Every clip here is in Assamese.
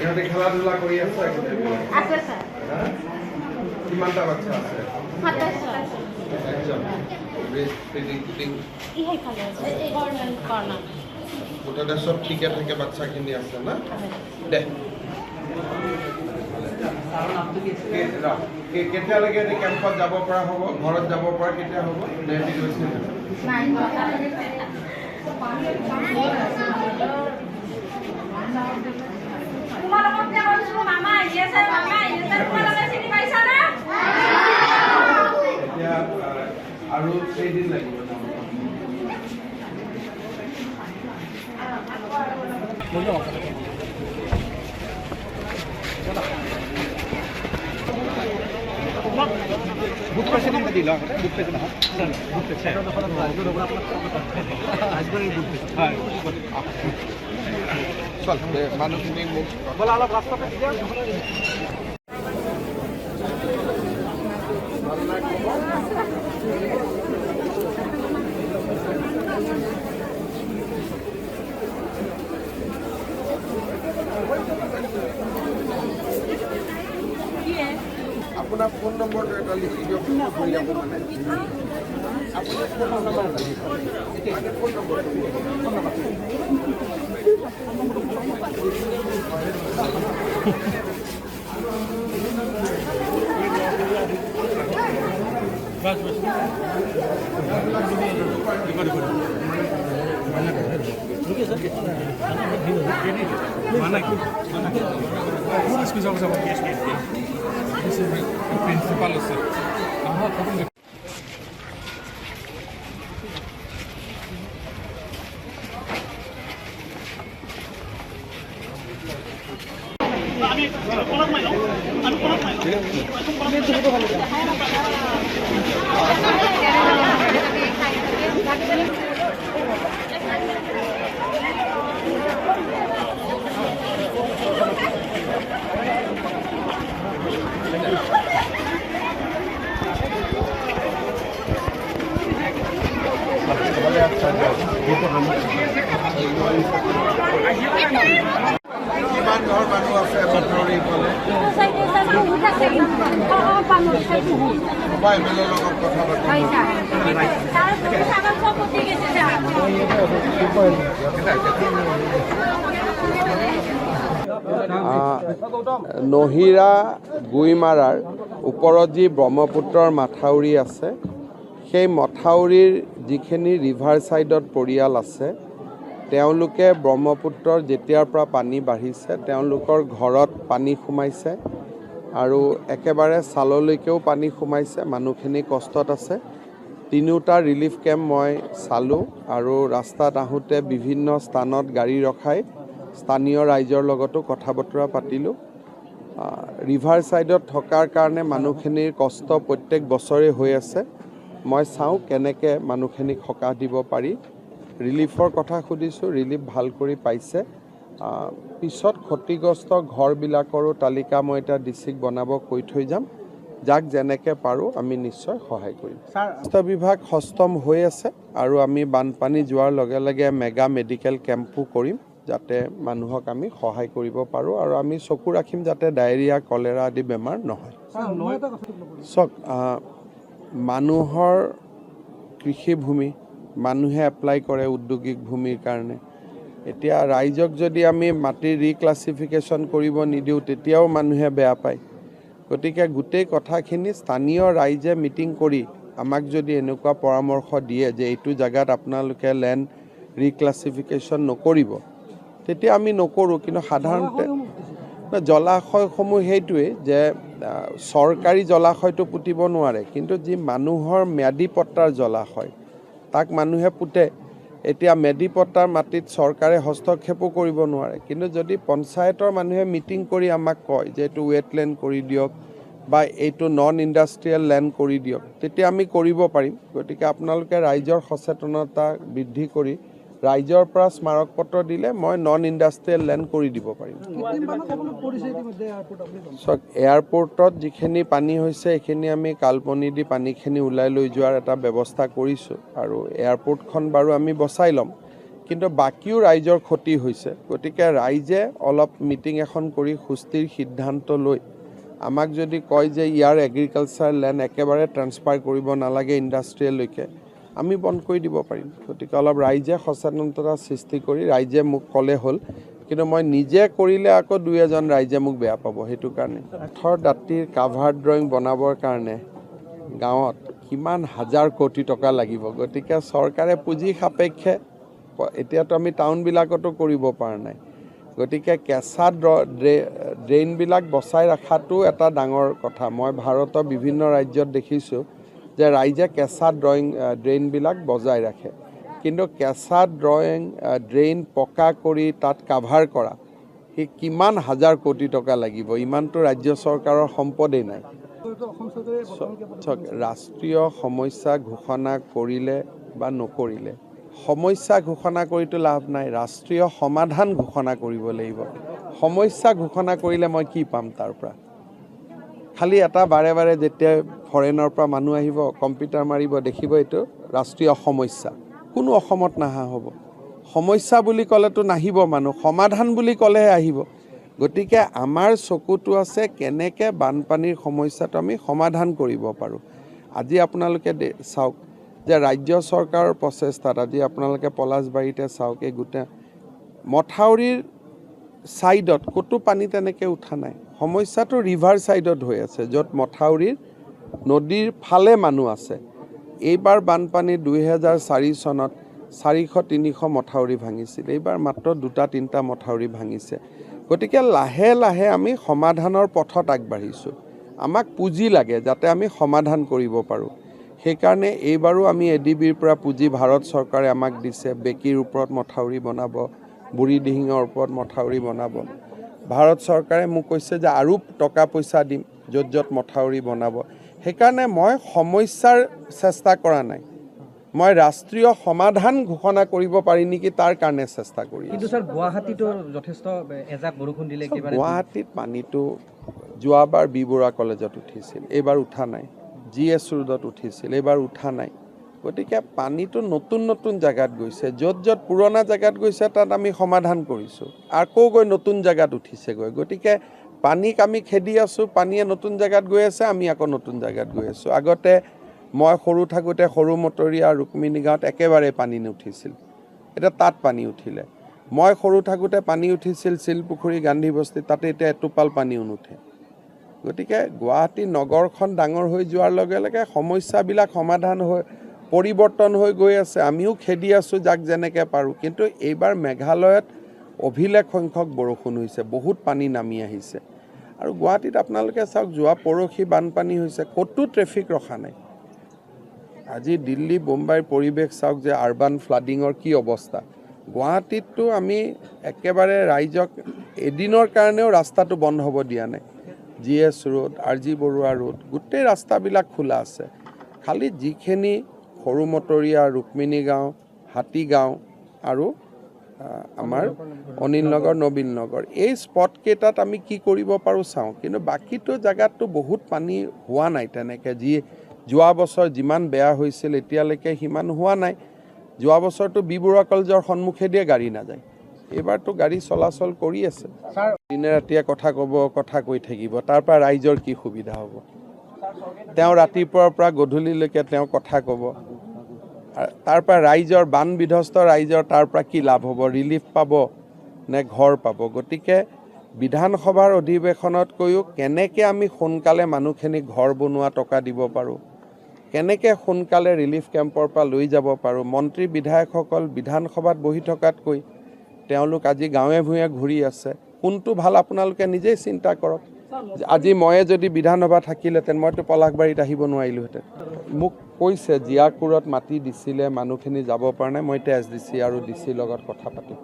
ইহঁতে খেলা ধূলা কৰি আছে আছে। ছাৰ হা? কিমানটা বাচ্চা আছে? সাতাইছ একজন প্ৰিডিক্টিং সেইফালে আছে। কৰ্ণাৰ কৰ্ণাৰ মুঠতে চব ঠিকে থাকে বাচ্চাখিনি আছে না? দে। কে- ৰ, কে- কেতিয়ালৈকে কেম্পত যাব পৰা হ'ব ঘৰত যাব পৰা কেতিয়া হ'ব ডেট গৈছে নাই তোমালোকক যে কৈছিলো পাইছে নেকি দিলা বুক পাইছে নহয় বুক পাইছে হয়। চল দে, মানুহখিনি মোক ব'লা অলপ ৰাস্তাতে আপোনাৰ ফোন নম্বৰটো এটা লিখি দিয়ক কৰি যাব মানে আপোনাৰ ফোন নম্বৰ এটা লিখি দিয়ক। এতিয়া ফোন নম্বৰটো ফোন নম্বৰ প্রিন্সিপাল আছে আমার খবর কিমান লগত কথা নহিৰা গুইমাৰাৰ ওপৰত যি ব্ৰহ্মপুত্ৰৰ মাথাউৰি আছে সেই মথাউৰিৰ যিখিনি ৰিভাৰ ছাইডত পৰিয়াল আছে তেওঁলোকে ব্ৰহ্মপুত্ৰৰ যেতিয়াৰ পৰা পানী বাঢ়িছে তেওঁলোকৰ ঘৰত পানী সোমাইছে আৰু একেবাৰে ছাললৈকেও পানী সোমাইছে মানুহখিনি কষ্টত আছে। তিনিওটা ৰিলিফ কেম্প মই চালোঁ আৰু ৰাস্তাত আহোঁতে বিভিন্ন স্থানত গাড়ী ৰখাই স্থানীয় ৰাইজৰ লগতো কথা বতৰা পাতিলোঁ ৰিভাৰ ছাইডত থকাৰ কাৰণে মানুহখিনিৰ কষ্ট প্ৰত্যেক বছৰে হৈ আছে। মই চাওঁ কেনেকৈ মানুহখিনিক সকাহ দিব পাৰি। ৰিলিফৰ কথা সুধিছোঁ ৰিলিফ ভাল কৰি পাইছে। পিছত ক্ষতিগ্ৰস্ত ঘৰবিলাকৰো তালিকা মই এতিয়া ডিষ্ট্ৰিক্ট বনাব কৈ থৈ যাম। যাক যেনেকৈ পাৰোঁ আমি নিশ্চয় সহায় কৰিম। স্বাস্থ্য বিভাগ সষ্টম হৈ আছে আৰু আমি বানপানী যোৱাৰ লগে লগে মেগা মেডিকেল কেম্পো কৰিম যাতে মানুহক আমি সহায় কৰিব পাৰোঁ আৰু আমি চকু ৰাখিম যাতে ডায়েৰিয়া কলেৰা আদি বেমাৰ নহয়। চাওক মানুহৰ কৃষিভূমি মানুহে এপ্লাই কৰে উদ্যোগিক ভূমিৰ কাৰণে। এতিয়া ৰাইজক যদি আমি মাটিৰ ৰিক্লাছিফিকেশ্যন কৰিব নিদিওঁ তেতিয়াও মানুহে বেয়া পায়। গতিকে গোটেই কথাখিনি স্থানীয় ৰাইজে মিটিং কৰি আমাক যদি এনেকুৱা পৰামৰ্শ দিয়ে যে এইটো জেগাত আপোনালোকে লেণ্ড ৰিক্লাছিফিকেশ্যন নকৰিব তেতিয়া আমি নকৰোঁ। কিন্তু সাধাৰণতে জলাশয়সমূহ সেইটোৱেই যে চৰকাৰী জলাশয়টো পুতিব নোৱাৰে। কিন্তু যি মানুহৰ ম্যাদী পট্টাৰ জলাশয় তাক মানুহে পুতে। এতিয়া মেডি পট্টাৰ মাটিত চৰকাৰে হস্তক্ষেপো কৰিব নোৱাৰে। কিন্তু যদি পঞ্চায়তৰ মানুহে মিটিং কৰি আমাক কয় যে এইটো ৱেটলেণ্ড কৰি দিয়ক বা এইটো নন ইণ্ডাষ্ট্ৰিয়েল লেণ্ড কৰি দিয়ক তেতিয়া আমি কৰিব পাৰিম। গতিকে আপোনালোকে ৰাইজৰ সচেতনতা বৃদ্ধি কৰি ৰাইজৰ পৰা স্মাৰক পত্ৰ দিলে মই নন ইণ্ডাষ্ট্ৰিয়েল লেণ্ড কৰি দিব পাৰিম। চাওক এয়াৰপৰ্টত যিখিনি পানী হৈছে সেইখিনি আমি কালপনি দি পানীখিনি ওলাই লৈ যোৱাৰ এটা ব্যৱস্থা কৰিছোঁ আৰু এয়াৰপৰ্টখন বাৰু আমি বচাই ল'ম কিন্তু বাকীও ৰাইজৰ ক্ষতি হৈছে। গতিকে ৰাইজে অলপ মিটিং এখন কৰি সুস্থিৰ সিদ্ধান্ত লৈ আমাক যদি কয় যে ইয়াৰ এগ্ৰিকালচাৰ লেণ্ড একেবাৰে ট্ৰান্সফাৰ কৰিব নালাগে ইণ্ডাষ্ট্ৰিয়েললৈকে আমি বন্ধ কৰি দিব পাৰিম। গতিকে অলপ ৰাইজে সচেতনতা সৃষ্টি কৰি ৰাইজে মোক ক'লে হ'ল কিন্তু মই নিজে কৰিলে আকৌ দুই এজন ৰাইজে মোক বেয়া পাব সেইটো কাৰণে। কাঠৰ দাঁতিৰ কাভাৰ ড্ৰয়িং বনাবৰ কাৰণে গাঁৱত কিমান হাজাৰ কোটি টকা লাগিব। গতিকে চৰকাৰে পুঁজি সাপেক্ষে এতিয়াতো আমি টাউনবিলাকতো কৰিব পৰা নাই। গতিকে কেঁচা ড্ৰ- ড্ৰে- ড্ৰেইনবিলাক বচাই ৰখাটো এটা ডাঙৰ কথা। মই ভাৰতৰ বিভিন্ন ৰাজ্যত দেখিছোঁ যে ৰাইজে কেঁচা ড্ৰয়িং ড্ৰেইনবিলাক বজাই ৰাখে। কিন্তু কেঁচা ড্ৰয়িং ড্ৰেইন পকা কৰি তাত কাভাৰ কৰা সি কিমান হাজাৰ কোটি টকা লাগিব? ইমানটো ৰাজ্য চৰকাৰৰ সম্পদেই নাই। ৰাষ্ট্ৰীয় সমস্যা ঘোষণা কৰিলে বা নকৰিলে সমস্যা ঘোষণা কৰিতো লাভ নাই ৰাষ্ট্ৰীয় সমাধান ঘোষণা কৰিব লাগিব। সমস্যা ঘোষণা কৰিলে মই কি পাম তাৰ পৰা? খালি এটা বাৰে বাৰে যেতিয়া ফৰেনৰ পৰা মানুহ আহিব কম্পিউটাৰ মাৰিব দেখিব এইটো ৰাষ্ট্ৰীয় সমস্যা। কোনো অসমত নাহা হ'ব। সমস্যা বুলি ক'লেতো নাহিব মানুহ সমাধান বুলি ক'লেহে আহিব। গতিকে আমাৰ চকুটো আছে কেনেকৈ বানপানীৰ সমস্যাটো আমি সমাধান কৰিব পাৰোঁ। আজি আপোনালোকে চাওক যে ৰাজ্য চৰকাৰৰ প্ৰচেষ্টাত আজি আপোনালোকে পলাশবাৰীতে চাওক এই গোটেই মথাউৰিৰ ছাইডত ক'তো পানী তেনেকৈ উঠা নাই। সমস্যাটো ৰিভাৰ ছাইডত হৈ আছে য'ত মথাউৰিৰ নদীৰ ফালে মানুহ আছে। এইবাৰ বানপানী দুহেজাৰ চাৰি চনত চাৰিশ তিনিশ মথাউৰি ভাঙিছিল। এইবাৰ মাত্ৰ দুটা তিনিটা মথাউৰি ভাঙিছে। গতিকে লাহে লাহে আমি সমাধানৰ পথত আগবাঢ়িছোঁ। আমাক পুঁজি লাগে যাতে আমি সমাধান কৰিব পাৰোঁ। সেইকাৰণে এইবাৰো আমি এ ডি বিৰ পৰা পুঁজি ভাৰত চৰকাৰে আমাক দিছে বেকীৰ ওপৰত মথাউৰি বনাব। বুঢ়ী দিহিঙৰ ওপৰত মথাউৰি বনাব। ভাৰত চৰকাৰে মোক কৈছে যে আৰু টকা পইচা দিম য'ত য'ত মথাউৰি বনাব। সেইকাৰণে মই সমস্যাৰ চেষ্টা কৰা নাই। মই ৰাষ্ট্ৰীয় সমাধান ঘোষণা কৰিব পাৰি নেকি তাৰ কাৰণে চেষ্টা কৰি কিন্তু গুৱাহাটীতো যথেষ্ট এজাক বৰষুণ দিলে গুৱাহাটীত পানীটো যোৱাবাৰ বি বৰুৱা কলেজত উঠিছিল এইবাৰ উঠা নাই। জি এছ ৰোডত উঠিছিল এইবাৰ উঠা নাই। গতিকে পানীটো নতুন নতুন জেগাত গৈছে য'ত য'ত পুৰণা জেগাত গৈছে তাত আমি সমাধান কৰিছোঁ। আকৌ গৈ নতুন জেগাত উঠিছেগৈ। গতিকে পানীক আমি খেদি আছোঁ পানীয়ে নতুন জেগাত গৈ আছে আমি আকৌ নতুন জেগাত গৈ আছোঁ। আগতে মই সৰু থাকোঁতে সৰু মটৰীয়া ৰুক্মিণী গাঁৱত একেবাৰে পানী নুঠিছিল। এতিয়া তাত পানী উঠিলে। মই সৰু থাকোঁতে পানী উঠিছিল শিলপুখুৰী গান্ধী বস্তি তাতে এতিয়া এটোপাল পানীও নুঠে। গতিকে গুৱাহাটী নগৰখন ডাঙৰ হৈ যোৱাৰ লগে লগে সমস্যাবিলাক সমাধান হৈ পৰিৱৰ্তন হৈ গৈ আছে। আমিও খেদি আছোঁ যাক যেনেকৈ পাৰোঁ। কিন্তু এইবাৰ মেঘালয়ত অভিলেখ সংখ্যক বৰষুণ হৈছে। বহুত পানী নামি আহিছে। আৰু গুৱাহাটীত আপোনালোকে চাওক যোৱা পৰহি বানপানী হৈছে। ক'তো ট্ৰেফিক ৰখা নাই। আজি দিল্লী বোম্বাইৰ পৰিৱেশ চাওক যে আৰবান ফ্লাডিঙৰ কি অৱস্থা। গুৱাহাটীততো আমি একেবাৰে ৰাইজক এদিনৰ কাৰণেও ৰাস্তাটো বন্ধ হ'ব দিয়া নাই। G S road R G Barua road গোটেই ৰাস্তাবিলাক খোলা আছে। খালি যিখিনি সৰু মটৰীয়া ৰুক্মিণী গাঁও হাতীগাঁও আৰু আহ, আমাৰ অনিল নগৰ নবীন নগৰ। এই স্পটকেইটাত আমি কি কৰিব পাৰোঁ চাওঁ। কিন্তু বাকীটো জেগাততো বহুত পানী হোৱা নাই তেনেকৈ। যি যোৱা বছৰ যিমান বেয়া হৈছিল এতিয়ালৈকে সিমান হোৱা নাই। যোৱা বছৰটো বি বৰুৱা কলেজৰ সন্মুখেদিয়ে গাড়ী নাযায়। এইবাৰতো গাড়ী চলাচল কৰি আছে। দিনে ৰাতিয়ে কথা ক'ব কথা কৈ থাকিব। তাৰ পৰা ৰাইজৰ কি সুবিধা হ'ব? তেওঁ ৰাতিপুৱাৰ পৰা গধূলিলৈকে তেওঁ কথা ক'ব। তাৰ পৰা ৰাইজৰ বান বিধ্বস্ত ৰাইজৰ তাৰ পৰা কি লাভ হ'ব? ৰিলিফ পাব নে ঘৰ পাব? গতিকে বিধানসভাৰ অধিৱেশনতকৈও কেনেকৈ আমি সোনকালে মানুহখিনিক ঘৰ বনোৱা টকা দিব পাৰোঁ? কেনেকৈ সোনকালে ৰিলিফ কেম্পৰ পৰা লৈ যাব পাৰোঁ? মন্ত্ৰী বিধায়কসকল বিধানসভাত বহি থকাতকৈ তেওঁলোক আজি গাঁৱে ভূঞে ঘূৰি আছে। কোনটো ভাল আপোনালোকে নিজেই চিন্তা কৰক। আজি ময়ে যদি বিধানসভা থাকিলেহেঁতেন মইতো পলাশবাৰীত আহিব নোৱাৰিলোহেঁতেন। মোক কৈছে জীয়াকুৰত মাটি দিছিলে মানুহখিনি যাব পৰা নাই মই এতিয়া এছ ডি চি আৰু ডি চিৰ লগত কথা পাতিম।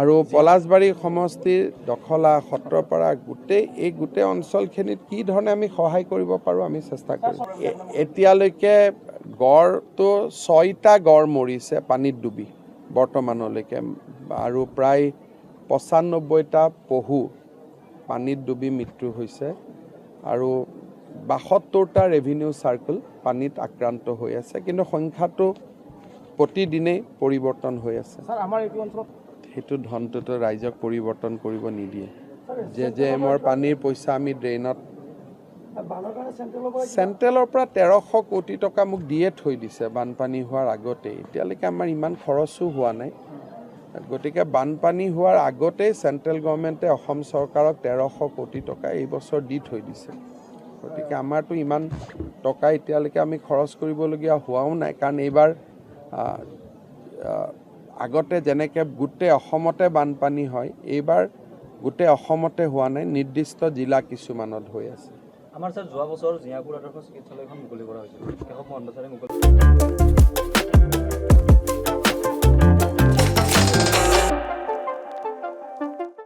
আৰু পলাশবাৰী সমষ্টিৰ দখলা সত্ৰপাৰা গোটেই এই গোটেই অঞ্চলখিনিত কি ধৰণে আমি সহায় কৰিব পাৰোঁ আমি চেষ্টা কৰিম। এতিয়ালৈকে গড়টো ছয়টা গড় মৰিছে পানীত ডুবি বৰ্তমানলৈকে। আৰু প্ৰায় পঁচান্নব্বৈটা পহু পানীত ডুবি মৃত্যু হৈছে আৰু বাসত্তৰটা ৰেভিনিউ চাৰ্কুল পানীত আক্ৰান্ত হৈ আছে কিন্তু সংখ্যাটো প্ৰতিদিনেই পৰিৱৰ্তন হৈ আছে। সেইটো ধনটোতো ৰাইজক পৰিৱৰ্তন কৰিব নিদিয়ে। জে জে এমৰ পানীৰ পইচা আমি ড্ৰেইনত চেণ্ট্ৰেলৰ পৰা তেৰশ কোটি টকা মোক দিয়ে থৈ দিছে বানপানী হোৱাৰ আগতেই। এতিয়ালৈকে আমাৰ ইমান খৰচো হোৱা নাই। গতিকে বানপানী হোৱাৰ আগতেই চেণ্ট্ৰেল গভৰ্ণমেণ্টে অসম চৰকাৰক তেৰশ কোটি টকা এই বছৰ দি থৈ দিছে। গতিকে আমাৰতো ইমান টকা এতিয়ালৈকে আমি খৰচ কৰিবলগীয়া হোৱাও নাই। কাৰণ এইবাৰ আগতে যেনেকৈ গোটেই অসমতে বানপানী হয় এইবাৰ গোটেই অসমতে হোৱা নাই নিৰ্দিষ্ট জিলা কিছুমানত হৈ আছে। আমাৰ ছাৰ যোৱা বছৰ আদৰ্শ চিকিৎসালয়খন মুকলি কৰা হৈছিল।